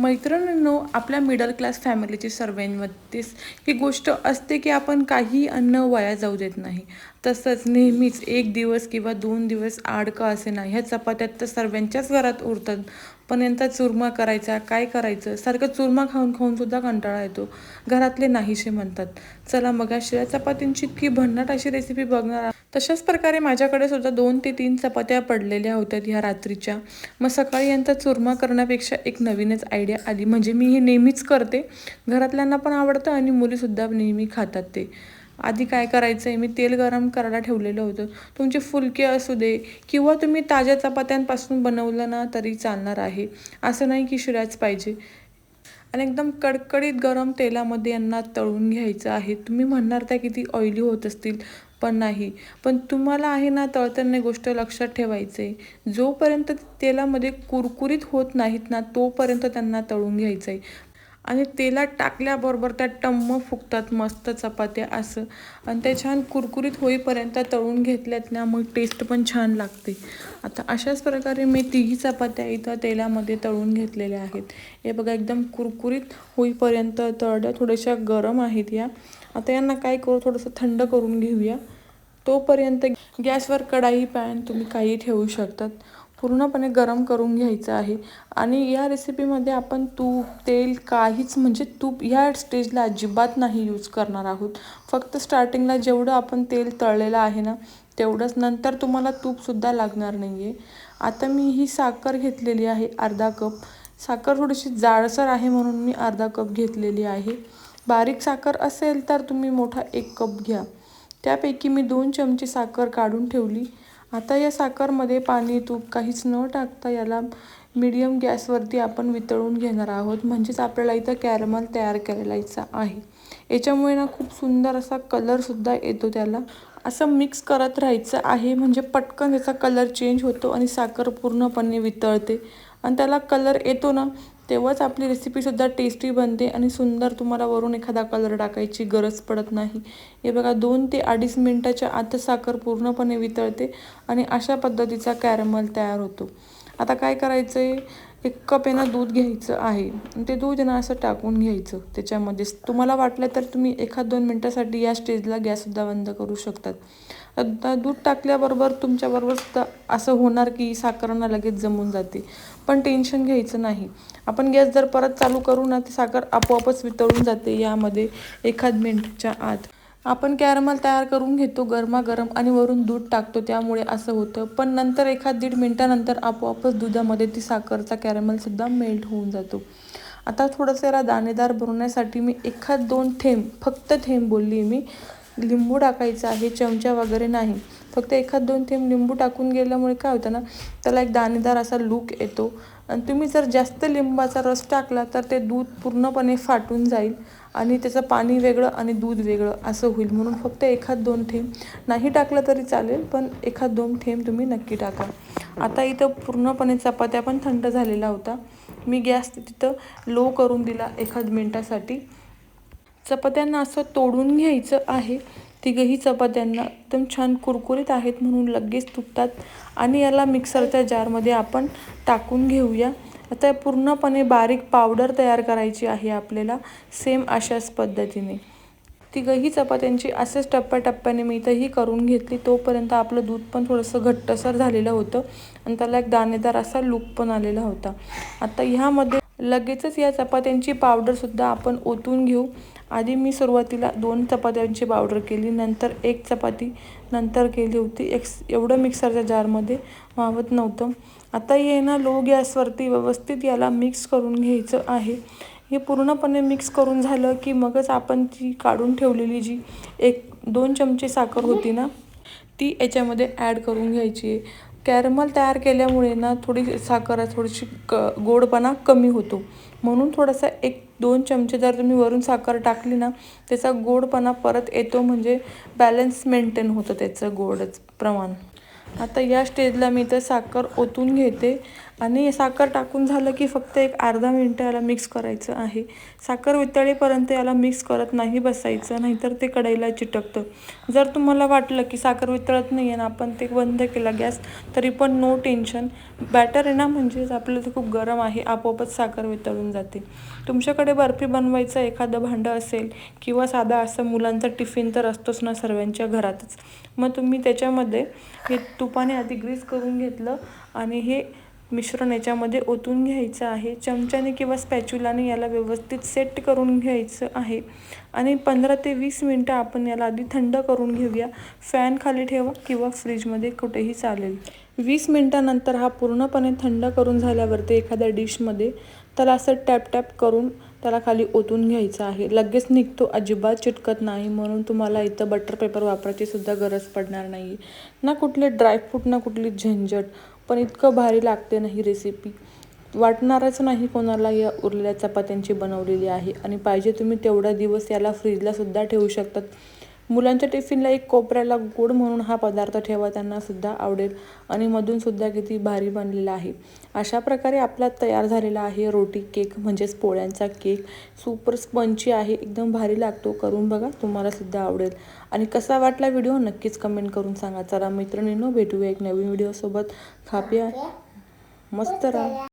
मैत्रिणींनो आपल्या middle class फॅमिलीची सर्वांमध्येच ही गोष्ट असते की आपण काही अन्न वाया जाऊ देत नाही. तसंच नेहमीच एक दिवस किंवा दोन दिवस आड का असे नाही. ह्या चपात्यात तर सर्वांच्याच घरात उरतात. पण यांचा चुरमा करायचा काय करायचं? सारखं चुरमा खाऊन खाऊनसुद्धा कंटाळा येतो. घरातले नाहीसे म्हणतात. चला मग या शिळ्या चपातींची इतकी भन्नाट अशी रेसिपी बघणार तशाच प्रकारे माझ्याकडे सुद्धा दोन ते तीन चपात्या पडलेल्या होत्या ह्या रात्रीच्या. मग सकाळी यांचा चुरमा करण्यापेक्षा एक नवीनच आयडिया आली. म्हणजे मी हे नेहमीच करते. घरातल्यांना पण आवडतं आणि मुलीसुद्धा नेहमी खातात ते. आधी काय करायचं आहे मी तेल गरम करायला ठेवलेलं होतं. तुमचे फुलके असू दे किंवा तुम्ही ताज्या चपात्यांपासून बनवलं ना तरी चालणार आहे. असं नाही की शिळ्याच पाहिजे. आणि एकदम कडकडीत गरम तेलामध्ये यांना तळून घ्यायचं आहे. तुम्ही म्हणणार त्या किती ऑइली होत असतील पण नाही. पण तुम्हाला आहे ना तळताना गोष्ट लक्षात ठेवायचं आहे जोपर्यंत तेलामध्ये कुरकुरीत होत नाहीत ना तोपर्यंत त्यांना तळून घ्यायचं आहे आणि तेलात टाकल्याबरोबर त्या टम्म फुगतात मस्त चपात्या असं. आणि ते छान कुरकुरीत होईपर्यंत तळून घेतल्यात ना मग टेस्ट पण छान लागते. आता अशाच प्रकारे मी तिघी चपात्या इथं तेलामध्ये तळून घेतलेल्या आहेत. हे बघा एकदम कुरकुरीत होईपर्यंत तळल्या थोड्याशा गरम आहेत या. आता यांना काय करू थोडंसं थंड करून घेऊया. तोपर्यंत गॅसवर कढाई पॅन तुम्ही काही ठेवू शकतात. पूर्णपणे गरम करून घ्यायचं आहे. आणि या रेसिपीमध्ये आपण तूप तेल काहीच म्हणजे तूप ह्या स्टेजला अजिबात नाही यूज करणार आहोत. फक्त स्टार्टिंगला जेवढं आपण तेल तळलेलं आहे ना तेवढंच. नंतर तुम्हाला तूपसुद्धा लागणार नाही आहे आता मी ही साखर घेतलेली आहे अर्धा कप. साखर थोडीशी जाडसर आहे म्हणून मी अर्धा कप घेतलेली आहे. बारीक साखर असेल तर तुम्ही मोठा एक कप घ्या. त्यापैकी मी दोन चमचे साखर काढून ठेवली. आता या साखरमध्ये पाणी तूप काहीच न टाकता याला मीडियम गॅसवरती आपण वितळून घेणार आहोत. म्हणजेच आपल्याला इथं कॅरमल तयार करायचा आहे. याच्यामुळे ना खूप सुंदर असा कलरसुद्धा येतो त्याला. असं मिक्स करत राहायचं आहे. म्हणजे पटकन त्याचा कलर चेंज होतो आणि साखर पूर्णपणे वितळते. आणि त्याला कलर येतो ना तेव्हाच आपली रेसिपीसुद्धा टेस्टी बनते आणि सुंदर तुम्हाला वरून एखादा कलर टाकायची गरज पडत नाही. हे बघा दोन ते अडीच मिनटाच्या आत साखर पूर्णपणे वितळते आणि अशा पद्धतीचा कॅरमल तयार होतो. आता काय करायचं आहे एक कप आहे ना दूध घ्यायचं आहे. ते दूध ना असं टाकून घ्यायचं. त्याच्यामध्ये तुम्हाला वाटलं तर तुम्ही एखाद दोन मिनटासाठी या स्टेजला गॅससुद्धा बंद करू शकतात. तर दूध टाकल्याबरोबर तुमच्याबरोबर सुद्धा असं होणार की साखरांना लगेच जमून जाते. पण टेन्शन घ्यायचं नाही. आपण गॅस जर परत चालू करू ना ती साखर आपोआपच वितळून जाते यामध्ये एखाद मिनिटच्या आत. आपण कॅरमल तयार करून घेतो गरमागरम आणि वरून दूध टाकतो त्यामुळे असं होतं. पण नंतर एखाद दीड मिनटानंतर आपोआपच दुधामध्ये ती साखरचा कॅरमलसुद्धा मेल्ट होऊन जातो. आता थोडंसं याला दाणेदार बनवण्यासाठी मी एखाद दोन थेंब फक्त थेंब बोलली मी. लिंबू टाकायचं आहे चमचा वगैरे नाही. फक्त एखाद दोन थेंब लिंबू टाकून गेल्यामुळे काय होतं ना त्याला एक दाणेदार असा लूक येतो. आणि तुम्ही जर जास्त लिंबाचा रस टाकला तर ते दूध पूर्णपणे फाटून जाईल आणि त्याचं पाणी वेगळं आणि दूध वेगळं असं होईल. म्हणून फक्त एखाद दोन थेंब नाही टाकलं तरी चालेल पण एखाद दोन थेंब तुम्ही नक्की टाका. आता इथं पूर्णपणे चपात्या पण थंड झालेला होता मी गॅस तिथं लो करून दिला एखाद मिनटासाठी. चपात्यांना असं तोडून घ्यायचं आहे. तिघही चपात्यांना एकदम छान कुरकुरीत आहेत म्हणून लगेच तुटतात. आणि याला मिक्सरच्या जारमध्ये आपण टाकून घेऊया. आता पूर्णपणे बारीक पावडर तयार करायची आहे आपल्याला सेम अशाच पद्धतीने. तिघही चपात्यांची असेच टप्प्याटप्प्याने मी इथंही करून घेतली. तोपर्यंत आपलं दूध पण थोडंसं घट्टसर झालेलं होतं आणि त्याला एक दाणेदार असा लूक पण आलेला होता. आता ह्यामध्ये लगेचच या चपात्यांची पावडरसुद्धा आपण ओतून घेऊ. आधी मी सुरुवातीला दोन चपात्यांची पावडर केली नंतर एक चपाती नंतर केली होती. एक्स एवढं मिक्सरच्या जारमध्ये मावत नव्हतं. आता हे ना लो गॅसवरती व्यवस्थित याला मिक्स करून घ्यायचं आहे. हे पूर्णपणे मिक्स करून झालं की मगच आपण ती काढून ठेवलेली जी एक दोन चमचे साखर होती ना ती याच्यामध्ये ॲड करून घ्यायची आहे. कॅरमल तयार केल्यामुळे ना थोडी साखर थोडीशी क गोडपणा कमी होतो. म्हणून थोडासा एक दोन चमचे जर तुम्ही वरून साखर टाकली ना त्याचा गोडपणा परत येतो म्हणजे बॅलन्स मेंटेन होतं त्याचं गोडच प्रमाण. आता या स्टेजला मी तर साखर ओतून घेते. आणि साखर टाकून झालं की फक्त एक अर्धा मिनटं याला मिक्स करायचं आहे. साखर वितळेपर्यंत याला मिक्स करत नाही बसायचं नाहीतर ते कढईला चिटकतं. जर तुम्हाला वाटलं की साखर वितळत नाही आहे ना आपण ते बंद केला गॅस तरी पण नो टेन्शन बॅटर आहे ना म्हणजेच आपलं ते खूप गरम आहे आपोआपच साखर वितळून जाते. तुमच्याकडे बर्फी बनवायचं एखादं भांडं असेल किंवा साधा असं मुलांचा टिफिन तर असतोच ना सर्वांच्या घरातच. मग तुम्ही त्याच्यामध्ये हे तुपाने आधी ग्रीस करून घेतलं आणि हे मिश्रण याच्यामध्ये ओतून घ्यायचं आहे. चमच्याने किंवा स्पॅच्युलाने याला व्यवस्थित सेट करून घ्यायचं आहे. आणि पंधरा ते वीस मिनटं आपण याला आधी थंड करून घेऊया. फॅन खाली ठेवा किंवा फ्रीजमध्ये कुठेही चालेल. वीस मिनटानंतर हा पूर्णपणे थंड करून झाल्यावरती एखाद्या डिशमध्ये त्याला असं टॅप टॅप करून त्याला खाली ओतून घ्यायचं आहे. लगेच निघतो. अजिबात चिटकत नाही. म्हणून तुम्हाला इथं बटर पेपर वापरायची सुद्धा गरज पडणार नाही. ना कुठले ड्रायफ्रूट ना कुठली झंझट. पण इतकं भारी लागते ना ही रेसिपी वाटणारच नाही कोणाला या उरलेल्या चपात्यांची बनवलेली आहे. आणि पाहिजे तुम्ही तेवढा दिवस याला फ्रीजलासुद्धा ठेवू शकतात. मुलांच्या टिफिनला एक कोपऱ्याला गोड म्हणून हा पदार्थ ठेवा त्यांना सुद्धा आवडेल आणि मधूनसुद्धा किती भारी बनलेला आहे. अशा प्रकारे आपला तयार झालेला आहे रोटी केक म्हणजेच पोळ्यांचा केक. सुपर स्पंची आहे एकदम भारी लागतो करून बघा तुम्हाला सुद्धा आवडेल. आणि कसा वाटला व्हिडिओ नक्कीच कमेंट करून सांगा. चला मैत्रिणींनो भेटूया एक नवीन व्हिडिओसोबत. खाप्या. मस्त राहा.